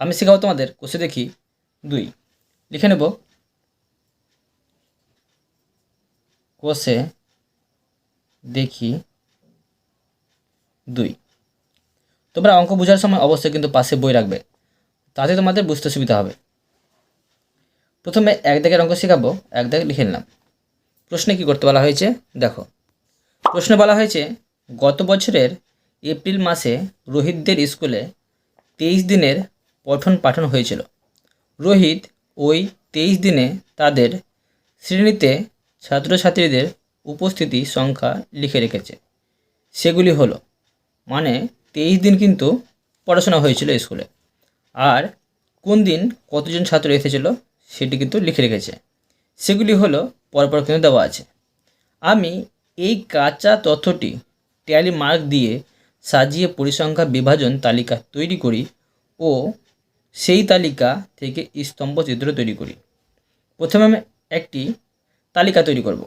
আমি শেখাবো তোমাদের, কোষে দেখি। দুই, লিখে নেব। কোষে দেখি। দুই, তোমরা অঙ্ক বোঝার সময় অবশ্যই কিন্তু পাশে বই রাখবে, তাতে তোমাদের বুঝতে সুবিধা হবে। প্রথমে এক দাগের অঙ্ক শেখাবো, এক দাগ লিখে নিলাম। প্রশ্নে কী করতে বলা হয়েছে? দেখো। প্রশ্নে বলা হয়েছে, গত বছরের এপ্রিল মাসে রোহিতদের স্কুলে তেইশ দিনের পঠন পাঠন হয়েছিল। রোহিত ওই তেইশ দিনে তাদের শ্রেণীতে ছাত্রছাত্রীদের উপস্থিতি সংখ্যা লিখে রেখেছে। সেগুলি হলো মানে তেইশ দিন কিন্তু পড়াশোনা হয়েছিল স্কুলে। আর কোন দিন কতজন ছাত্র এসেছিল সেটি কিন্তু লিখে রেখেছে। সেগুলি হলো, পরপর কিন্তু দেওয়া আছে। আমি এই কাঁচা তথ্যটি ট্যালি মার্ক দিয়ে সাজিয়ে পরিসংখ্যা বিভাজন তালিকা তৈরি করি ও সেই তালিকা থেকে স্তম্ভ চিত্র তৈরি করি। প্রথমে আমি একটি তালিকা তৈরি করব।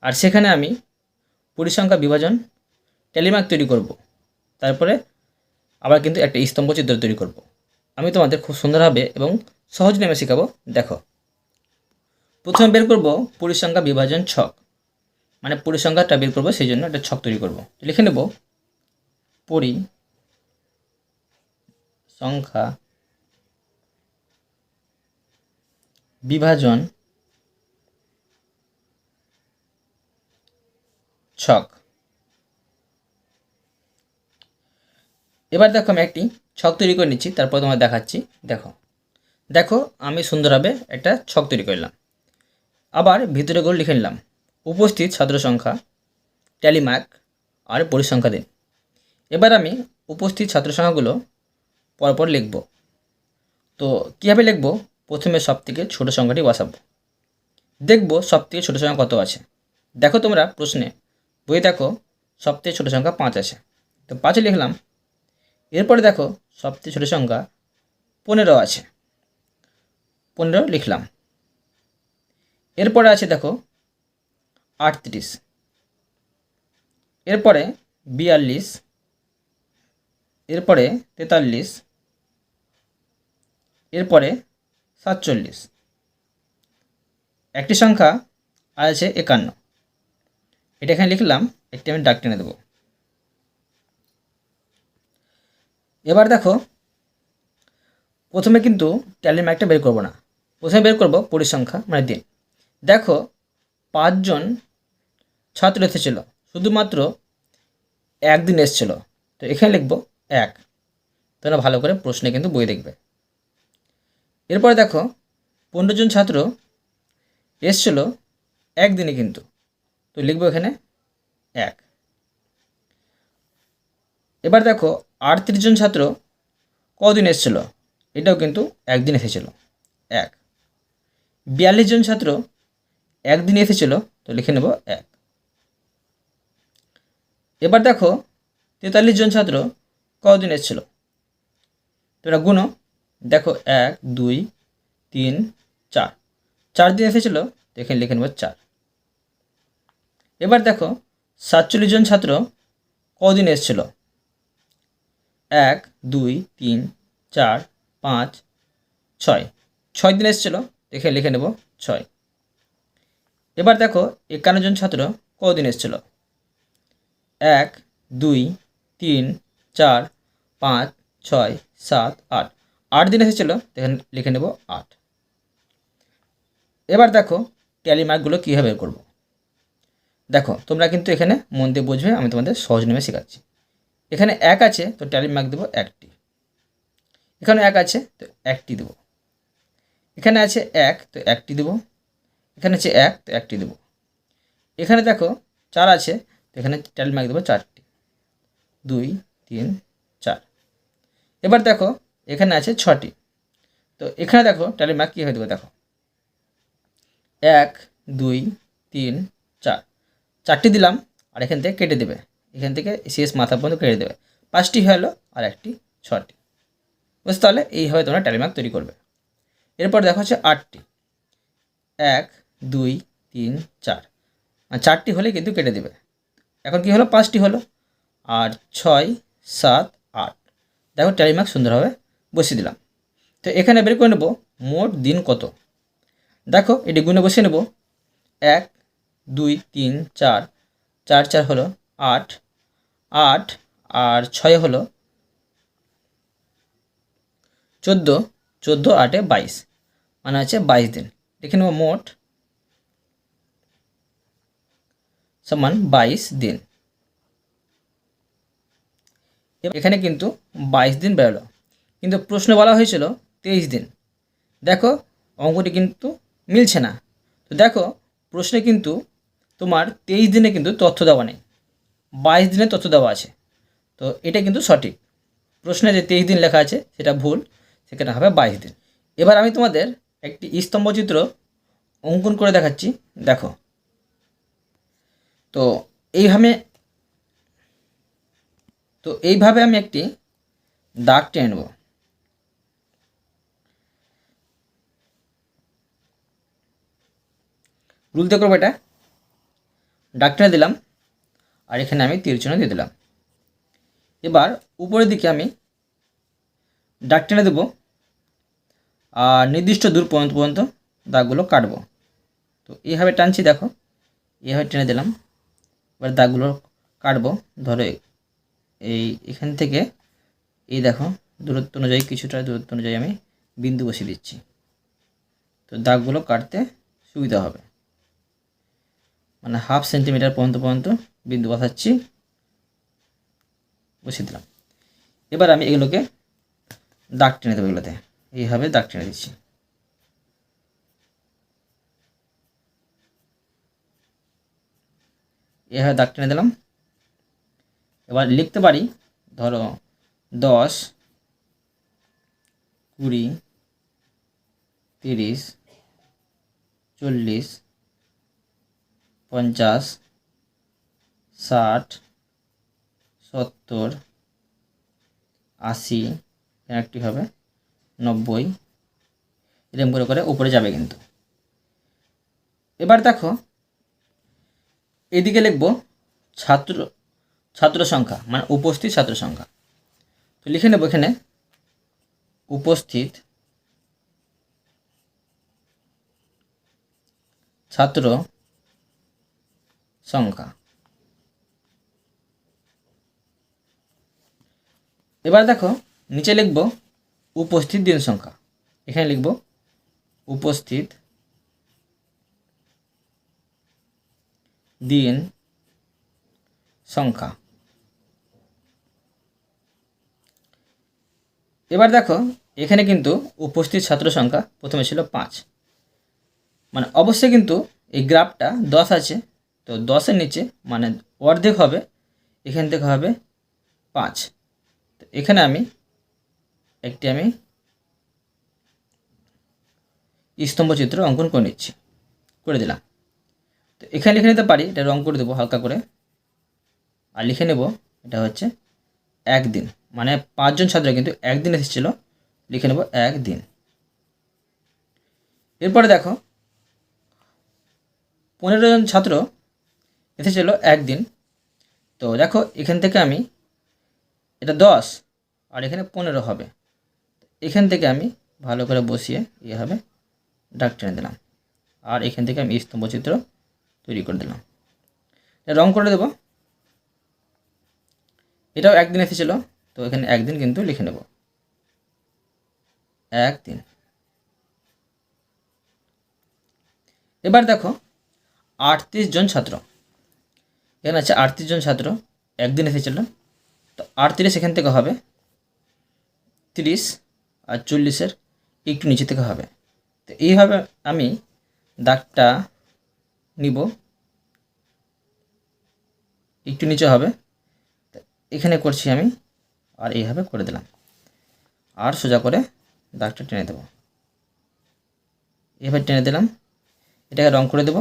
আর সেখানে আমি পরিসংখ্যা বিভাজন টেলিমার্ক তৈরি করব। তারপরে আবার কিন্তু একটা স্তম্ভ চিত্র তৈরি করব। আমি তোমাদের খুব সুন্দরভাবে এবং সহজ নেমে শেখাবো। দেখো। প্রথমে বের করব পরিসংখ্যা বিভাজন ছক। মানে পরিসংখ্যাটা বের করব, সেই জন্য একটা ছক তৈরি করব। লিখে নেব। পরি সংখ্যা বিভাজন ছক। এবার দেখো আমি একটি ছক তৈরি করে নিচ্ছি, তারপর তোমার দেখাচ্ছি। দেখো দেখো আমি সুন্দরভাবে একটা ছক তৈরি করলাম। আবার ভিতরে গোল লিখে নিলাম, উপস্থিত ছাত্র সংখ্যা ট্যালিমার্ক আর পরিসংখ্যা দিন। এবার আমি উপস্থিত ছাত্র সংখ্যাগুলো পরপর লিখব। তো কীভাবে লিখব? প্রথমে সব থেকে ছোটো সংখ্যাটি বসাবো। দেখব সব থেকে ছোটো সংখ্যা কত আছে। দেখো তোমরা প্রশ্নে বই দেখো সব থেকে ছোটো সংখ্যা পাঁচ আছে। তো পাঁচে লিখলাম, এরপরে দেখো সব থেকে ছোটো সংখ্যা পনেরো আছে। পনেরো লিখলাম। এরপরে আছে দেখো আটত্রিশ। এরপরে বিয়াল্লিশ। এরপরে তেতাল্লিশ। এরপরে সাতচল্লিশ। একটি সংখ্যা আছে একান্ন। এটা এখানে লিখলাম, একটি আমি ডাক টেনে দেবো। এবার দেখো, প্রথমে কিন্তু ট্যালির ম্যাকটা বের করব না। প্রথমে বের করব পরিসংখ্যা মানে দিন। দেখো, পাঁচজন ছাত্র এসেছিল, শুধুমাত্র একদিন এসেছিল। তো এখানে লিখব এক। তোমরা ভালো করে প্রশ্নে কিন্তু বই দেখবে। এরপরে দেখো, পনেরো জন ছাত্র এসছিল একদিনে কিন্তু। তো লিখব এখানে এক। এবার দেখো, আটত্রিশ জন ছাত্র কদিন এসছিল? এটাও কিন্তু একদিন এসেছিল। এক। বিয়াল্লিশ জন ছাত্র একদিন এসেছিল? তো লিখে নেব এক। এবার দেখো, তেতাল্লিশ জন ছাত্র কদিন এসেছিল? তোরা গুনো দেখো এক, দুই, তিন, চার। চার দিন এসেছিল এখানে লিখে নেব চার। এবার দেখো, সাতচল্লিশ জন ছাত্র কদিন এসেছিল? এক, দুই, তিন, চার, পাঁচ, ছয়। ছয় দিন এসেছিল দেখে লিখে নেব ছয়। এবার দেখো, একান্ন জন ছাত্র কদিন এসেছিল? এক, দুই, তিন, চার, পাঁচ, ছয়, সাত, আট। আট দিন এসেছিল এখানে লিখে নেব আট। এবার দেখো ট্যালি মার্কগুলো কীভাবে করব। দেখো, তোমরা কিন্তু এখানে মন দিয়ে বুঝবে, আমি তোমাদের সহজ নেমে শেখাচ্ছি। এখানে এক আছে, তো ট্যালি মার্ক দেবো একটি। এখানে এক আছে, তো একটি দেবো। এখানে আছে এক, তো একটি দেবো। এখানে আছে এক, তো একটি দেবো। এখানে দেখো চার আছে, তো এখানে ট্যালি মার্ক দেবো চারটি। দুই, তিন, চার। এবার দেখো এখানে আছে ছটি। তো এখানে দেখো ট্যালি মার্ক কী হয়ে দেবে দেখো। এক, দুই, তিন, চার। চারটি দিলাম, আর এখান থেকে কেটে দেবে। এখান থেকে শেষ মাথা পর্যন্ত কেটে দেবে। পাঁচটি হয়ে হলো আর একটি, ছটি। বুঝতে তাহলে এইভাবে তোমরা ট্যালি মার্ক তৈরি করবে। এরপর দেখো হচ্ছে আটটি। এক, দুই, তিন, চার। আর চারটি হলে কিন্তু কেটে দেবে। এখন কি হলো? পাঁচটি হলো। আর ছয়, সাত, আট। দেখো ট্যালি মার্ক সুন্দরভাবে বসিয়ে দিলাম। তো এখানে বের করে নেব মোট দিন কত? দেখো, এটি গুণে বসিয়ে নেব। এক, দুই, তিন, চার। চার চার হলো আট। আট আর ছয় হলো চোদ্দ। চোদ্দ আটে বাইশ। মানে হচ্ছে বাইশ দিন। দেখে নেব মোট সমান বাইশ দিন। এখানে কিন্তু বাইশ দিন বেরোলো। কিন্তু প্রশ্ন বলা হয়েছিল তেইশ দিন। দেখো, অঙ্কটি কিন্তু মিলছে না। তো দেখো, প্রশ্নে কিন্তু তোমার তেইশ দিনে কিন্তু তথ্য দেওয়া নেই। বাইশ দিনে তথ্য দেওয়া আছে। তো এটা কিন্তু সঠিক। প্রশ্নে যে তেইশ দিন লেখা আছে, সেটা ভুল। সেখানে হবে বাইশ দিন। এবার আমি তোমাদের একটি স্তম্ভচিত্র অঙ্কন করে দেখাচ্ছি। দেখো। তো এইভাবে তো এইভাবে আমি একটি দাগ টেনে রুলতে করব এটা। টেনে দিলাম, আর এখানে আমি তীর দিয়ে দিলাম। এবার উপরের দিকে আমি দাগ টেনে দেবো, আর নির্দিষ্ট দূর পর্যন্ত পর্যন্ত দাগগুলো কাটবো। তো এইভাবে টানছি, দেখো, এইভাবে টেনে দিলাম। এবার দাগগুলো কাটবো, ধরো এই এখান থেকে, এই দেখো, দূরত্ব অনুযায়ী, কিছুটা দূরত্ব অনুযায়ী আমি বিন্দু বসিয়ে দিচ্ছি। তো দাগগুলো কাটতে সুবিধা হবে। মানে হাফ সেন্টিমিটার পর্যন্ত পর্যন্ত বিন্দু বসাচ্ছি বসিয়ে দিলাম। এবার আমি এগুলোকে দাগ টেনে দেবো এগুলোতে। এইভাবে দাগ টেনে দিচ্ছি। এভাবে দাগ টেনে দিলাম। এবার লিখতে পারি, ধরো, দশ, কুড়ি, তিরিশ, চল্লিশ পঞ্চাশ, ষাট, সত্তর, আশি, একটি হবে নব্বই। এরকম করে করে উপরে যাবে কিন্তু। এবার দেখো, এদিকে লিখব ছাত্র ছাত্র সংখ্যা মানে উপস্থিত ছাত্র সংখ্যা। তো লিখে নেব এখানে উপস্থিত ছাত্র সংখ্যা। এবার দেখো, নিচে লিখব উপস্থিত দিন সংখ্যা। এখানে লিখব উপস্থিত দিন সংখ্যা। এবার দেখো, এখানে কিন্তু উপস্থিত ছাত্র সংখ্যা প্রথমে ছিল পাঁচ। মানে অবশ্যই কিন্তু এই গ্রাফটা দশ আছে তো দশের নিচে মানে অর্ধেক হবে, এখান থেকে হবে পাঁচ। তো এখানে আমি একটি আমি স্তম্ভচিত্র অঙ্কন করে নিচ্ছি, করে দিলাম। তো এখানে লিখে নিতে পারি, এটা রং করে দেবো হালকা করে। আর লিখে নেব, এটা হচ্ছে একদিন মানে পাঁচজন ছাত্র কিন্তু একদিন এসেছিল, লিখে নেব একদিন। এরপরে দেখো, পনেরো জন ছাত্র এসেছিল একদিন তো দেখো, এখান থেকে আমি, এটা দশ, আর এখানে পনেরো হবে। এখান থেকে আমি ভালো করে বসিয়ে এভাবে ডাক টেনে দিলাম। আর এখান থেকে আমি স্তম্ভচিত্র তৈরি করে দিলাম। রং করে দেব। এটাও একদিন এসেছিল তো এখানে একদিন কিন্তু লিখে নেব। একদিন। এবার দেখো, আটত্রিশ জন ছাত্র। এখানে আছে আটত্রিশ জন ছাত্র, একদিন এসেছিল তো আটত্রিশ এখান থেকে হবে, তিরিশ আর চল্লিশের একটু নিচে থেকে হবে। তো এইভাবে আমি দাগটা নিব। একটু নিচে হবে। এখানে করছি আমি, আর এইভাবে করে দিলাম। আর সোজা করে দাগটা টেনে দেবো। এবার টেনে দিলাম। এটাকে রং করে দেব।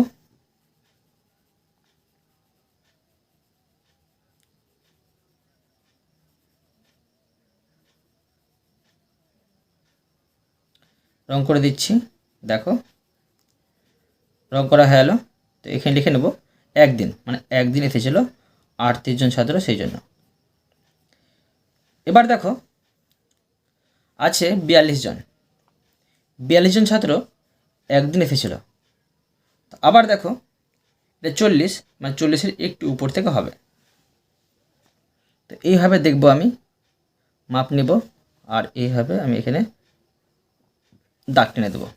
রং করে দিচ্ছি, দেখো। রং করা হয়ে গেলো। তো এখানে লিখে নেব, একদিন মানে একদিন এসেছিল আটত্রিশ জন ছাত্র সেই জন্য। এবার দেখো, আছে বিয়াল্লিশ জন। বিয়াল্লিশ জন ছাত্র একদিন এসেছিল। আবার দেখো, এটা চল্লিশ মানে চল্লিশের একটু উপর থেকে হবে। তো এইভাবে দেখব আমি, মাপ নেব, আর এইভাবে আমি এখানে দাগ টেনে দেবো।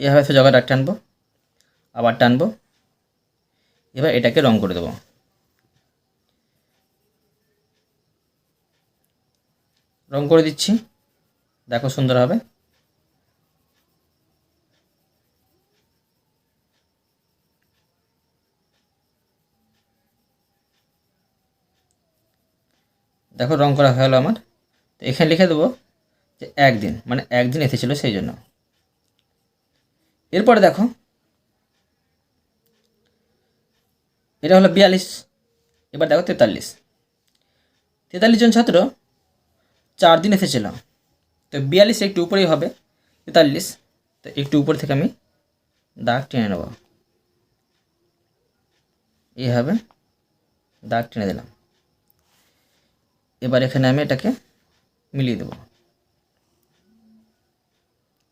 এভাবে সে জায়গায় দাগ টানবো, আবার টানবো, এবার এটাকে রং করে দেবো। রং করে দিচ্ছি, দেখো সুন্দর হবে। দেখো রং করা হয়ে গেলো আমার। তো এখানে লিখে দেবো যে একদিন মানে একদিন এসেছিল সেই জন্য। এরপরে দেখো, এটা হলো বিয়াল্লিশ, এবার দেখো তেতাল্লিশ। তেতাল্লিশ জন ছাত্র চার দিন এসেছিল। তো বিয়াল্লিশ একটু উপরেই হবে, তেতাল্লিশ। তো একটু উপর থেকে আমি দাগ টেনে নেব। এইভাবে দাগ টেনে দিলাম। এবার এখানে আমি এটাকে মিলিয়ে দেব।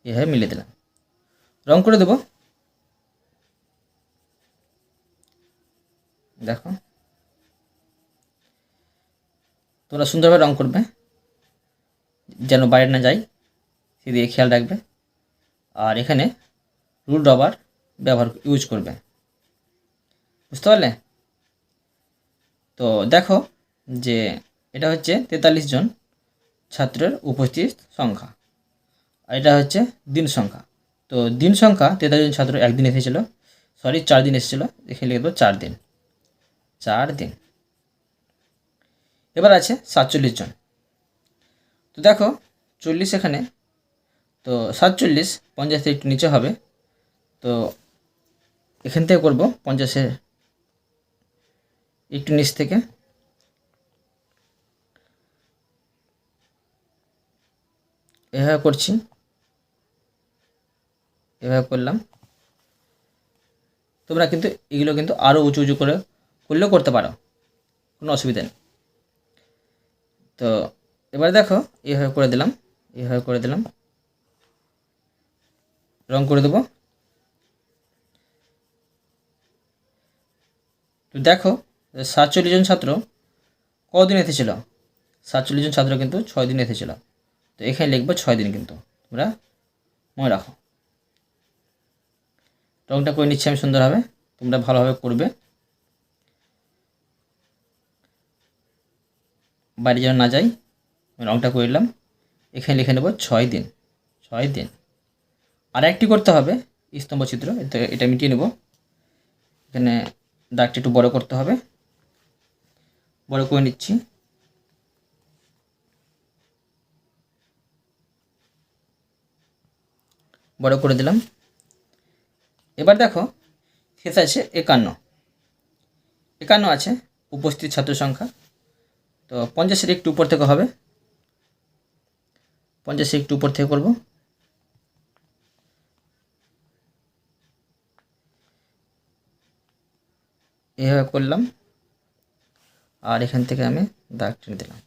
এভাবে মিলিয়ে দিলাম। রং করে দেব। দেখো। তোমরা সুন্দরভাবে রং করবে। যেন বাইরে না যায় সেদিকে খেয়াল রাখবে। আর এখানে রুল রবার ব্যবহার ইউজ করবে। বুঝতে পারলে? তো দেখো যে এটা হচ্ছে তেতাল্লিশ জন ছাত্রের উপস্থিত সংখ্যা। এটা হচ্ছে দিন সংখ্যা। তো দিন সংখ্যা তেতাল্লিশ জন ছাত্র একদিন এসেছিল। সরি চার দিন এসেছিল। এখানে লিখে দেবো চার দিন। চার দিন। এবার আছে সাতচল্লিশ জন। তো দেখো, চল্লিশ এখানে। তো সাতচল্লিশ পঞ্চাশ থেকে একটু নিচে হবে। তো এখান থেকে করব পঞ্চাশের একটু নিচ থেকে। এভাবে করছি। এভাবে করলাম। তোমরা কিন্তু এগুলো কিন্তু আরও উঁচু উঁচু করে করলেও করতে পারো। কোনো অসুবিধা নেই। তো এবার দেখো, এভাবে করে দিলাম, এভাবে করে দিলাম। রং করে দেবো। তো দেখো, সাতচল্লিশ জন ছাত্র কদিন এসেছিল সাতচল্লিশ জন ছাত্র কিন্তু ছয় দিন এসেছিল তো এখানে লিখব ছয় দিন কিন্তু। তোমরা মনে রাখো। রংটা করে নিচ্ছি আমি সুন্দরভাবে। তোমরা ভালোভাবে করবে। বাড়ি যেন না যাই রংটা করে নিলাম। এখানে লিখে নেব ছয় দিন। ছয় দিন। আর একটি করতে হবে স্তম্ভ চিত্র এটা- মিটিয়ে নেব। এখানে দাগটা একটু বড় করতে হবে। বড় করে নিচ্ছি। বড় করে দিলাম। এবার দেখো, শেষ আছে একান্ন। একান্ন আছে উপস্থিত ছাত্র সংখ্যা। তো পঞ্চাশের একটু উপর থেকে হবে। পঞ্চাশের একটু উপর থেকে করব। এইভাবে করলাম। আর এখান থেকে আমি দাগ টেনে দিলাম।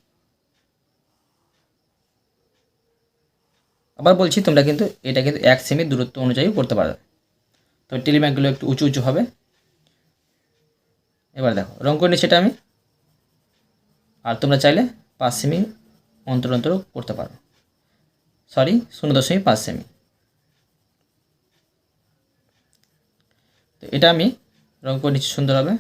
আবার বলছি, তোমরা কিন্তু এটা কিন্তু এক সেমি দূরত্ব অনুযায়ী করতে পারবে তো টেলিম্যাকগুলো একটু উঁচু উঁচু হবে। এবার দেখো রং করে নিচ্ছি এটা আমি। আর তোমরা চাইলে পাঁচ সেমি অন্তর অন্তর করতে পারো। সরি শূন্য দশমিক পাঁচ সেমি। তো এটা আমি রং করে নিচ্ছি সুন্দরভাবে।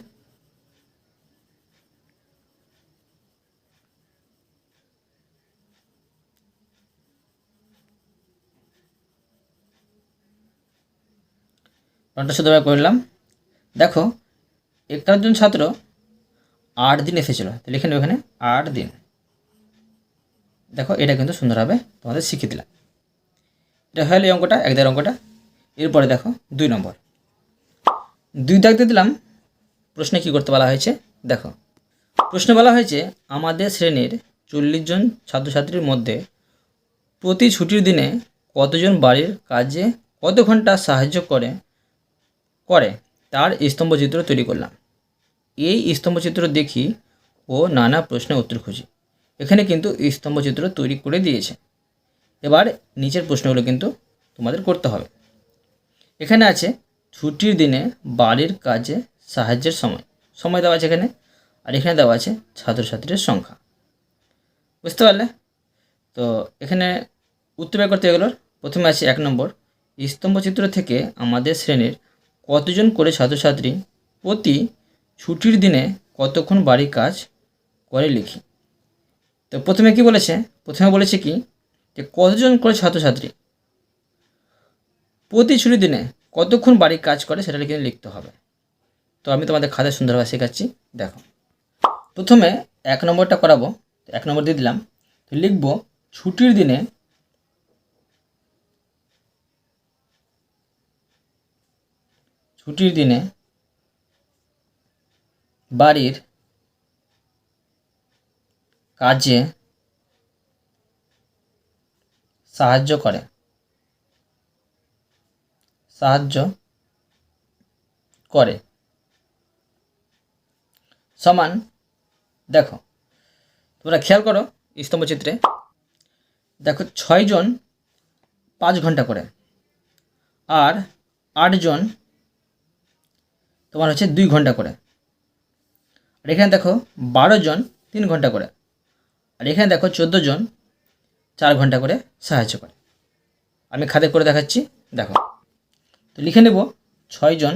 রংটা সুন্দরভাবে করলাম। দেখো একজন ছাত্র আট দিন এসেছিল। তো লিখে নেবে এখানে, আট দিন। দেখো, এটা কিন্তু সুন্দরভাবে তোমাদের শিখিয়ে দিলাম। এটা হলো এই অঙ্কটা, এক দাগের অঙ্কটা। এরপরে দেখো, দুই নম্বর। দুই দাগ দিয়ে দিলাম, প্রশ্নে কী করতে বলা হয়েছে? দেখো, প্রশ্নে বলা হয়েছে, আমাদের শ্রেণির চল্লিশ জন ছাত্রছাত্রীর মধ্যে প্রতি ছুটির দিনে কতজন বাড়ির কাজে কত ঘণ্টা সাহায্য করে করে, তার স্তম্ভচিত্র তৈরি করলাম। এই স্তম্ভচিত্র দেখি ও নানা প্রশ্নের উত্তর খুঁজি। এখানে কিন্তু স্তম্ভচিত্র তৈরি করে দিয়েছে। এবার নিচের প্রশ্নগুলো কিন্তু তোমাদের করতে হবে। এখানে আছে, ছুটির দিনে বাড়ির কাজে সাহায্যের সময়। সময় দেওয়া আছে এখানে, আর এখানে দেওয়া আছে ছাত্রছাত্রীর সংখ্যা। বুঝতে পারলে? তো এখানে উত্তর বের করতে এগুলোর। প্রথমে আছে এক নম্বর, স্তম্ভচিত্র থেকে আমাদের শ্রেণির কতজন করে ছাত্রছাত্রী প্রতি ছুটির দিনে কতক্ষণ বাড়ির কাজ করে লিখি? তো প্রথমে কি বলেছে? প্রথমে বলেছে কি? যে কতজন করে ছাত্রছাত্রী প্রতি ছুটির দিনে কতক্ষণ বাড়ির কাজ করে সেটা কিন্তু লিখতে হবে। তো আমি তোমাদের খাতা সুন্দরভাবে শেখাচ্ছি। দেখো। প্রথমে এক নম্বরটা করাবো। এক নম্বর দিয়ে দিলাম। তো লিখব, ছুটির দিনে ছুটির দিনে বাড়ির কাজে সাহায্য করে। সাহায্য করে। সমান, দেখো, তোমরা খেয়াল করো স্তম্ভচিত্রে। দেখো, ছয়জন পাঁচ ঘণ্টা করে। আর আটজন তোমার হচ্ছে দুই ঘণ্টা করে। আর এখানে দেখো, বারো জন তিন ঘণ্টা করে। আর এখানে দেখো, চোদ্দ জন চার ঘণ্টা করে সাহায্য করে। আমি খাতে করে দেখাচ্ছি, দেখো। তো লিখে নেব ছয়জন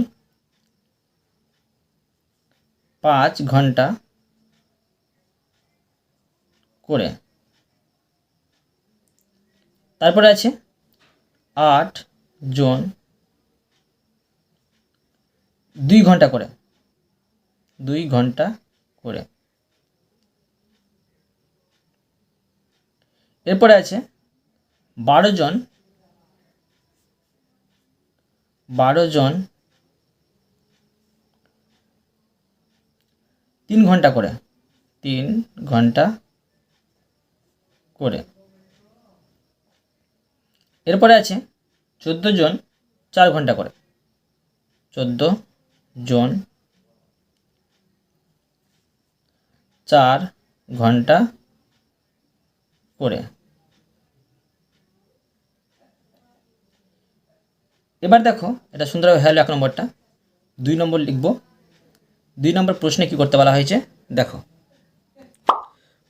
পাঁচ ঘণ্টা করে। তারপরে আছে আট জন দুই ঘণ্টা করে। দুই ঘণ্টা করে। এরপরে আছে বারো জন বারো জন তিন ঘণ্টা করে। তিন ঘণ্টা করে। এরপরে আছে চোদ্দ জন চার ঘণ্টা করে। চোদ্দ জন চার ঘণ্টা করে। এবার দেখো, এটা সুন্দরভাবে হলো এক নম্বরটা। দুই নম্বর লিখব। দুই নম্বর প্রশ্নে কি করতে বলা হয়েছে? দেখো।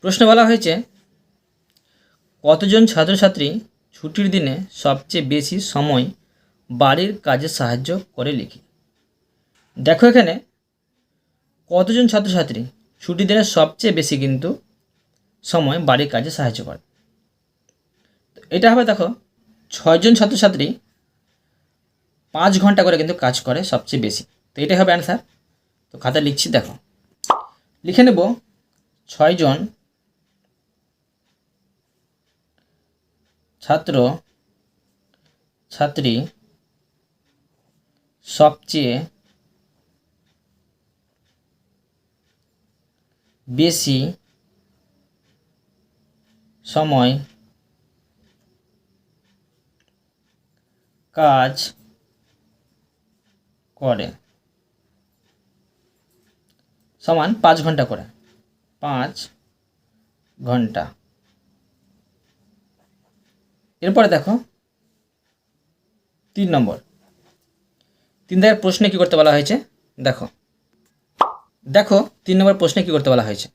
প্রশ্নে বলা হয়েছে, কতজন ছাত্রছাত্রী ছুটির দিনে সবচেয়ে বেশি সময় বাড়ির কাজে সাহায্য করে লিখি? দেখো এখানে কতজন ছাত্রছাত্রী ছুটি দিনে সবচেয়ে বেশি কিন্তু সময় বাড়ির কাজে সাহায্য করে। এটা হবে দেখো ছয়জন ছাত্রছাত্রী পাঁচ ঘণ্টা করে কিন্তু কাজ করে সবচেয়ে বেশি। তো এটাই হবে অ্যান্সার তো খাতা লিখছি, দেখো। লিখে নেব ছয়জন ছাত্র ছাত্রী সবচেয়ে বেশি সময় কাজ করে। সমান পাঁচ ঘণ্টা করে। পাঁচ ঘণ্টা। এরপরে দেখো, তিন নম্বর। তিন দাগের প্রশ্নে কী করতে বলা হয়েছে? দেখো। দেখো তিন নম্বর প্রশ্নে কী করতে বলা হয়েছে?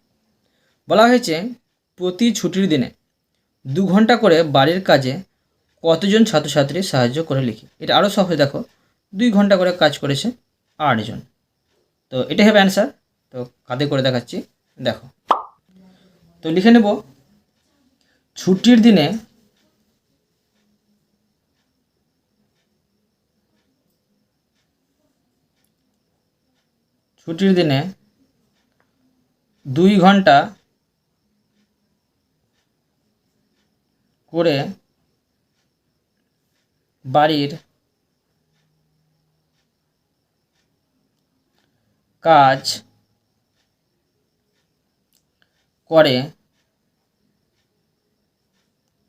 বলা হয়েছে, প্রতি ছুটির দিনে দু ঘণ্টা করে বাড়ির কাজে কতজন ছাত্রছাত্রী সাহায্য করে লিখি? এটা আরও সহজ, দেখো। দুই ঘণ্টা করে কাজ করেছে আটজন তো এটাই হবে অ্যান্সার তো কাঁধে করে দেখাচ্ছি। দেখো। তো লিখে নেব, ছুটির দিনে ছুটির দিনে দুই ঘণ্টা করে বাড়ির কাজ করে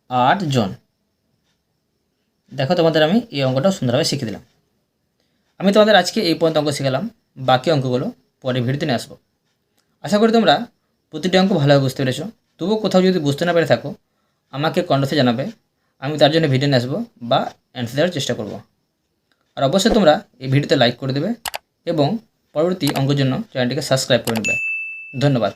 আটজন দেখো তোমাদের আমি এই অঙ্কটা সুন্দরভাবে শিখে দিলাম। আমি তোমাদের আজকে এই পর্যন্ত অঙ্ক শিখালাম। বাকি অঙ্কগুলো পরে ভিডিওতে নিয়ে আসব। আশা করি তোমরা প্রতিটি অঙ্ক ভালোভাবে বুঝতে পেরেছ। তবুও কোথাও যদি বুঝতে না পেরে থাকো, আমাকে কন্ডসে জানাবে। আমি তার জন্য ভিডিও নিয়ে আসব বা অ্যান্সার দেওয়ার চেষ্টা করব। আর অবশ্যই তোমরা এই ভিডিওতে লাইক করে দেবে এবং পরবর্তী অঙ্কের জন্য চ্যানেলটিকে সাবস্ক্রাইব করে নেবে। ধন্যবাদ।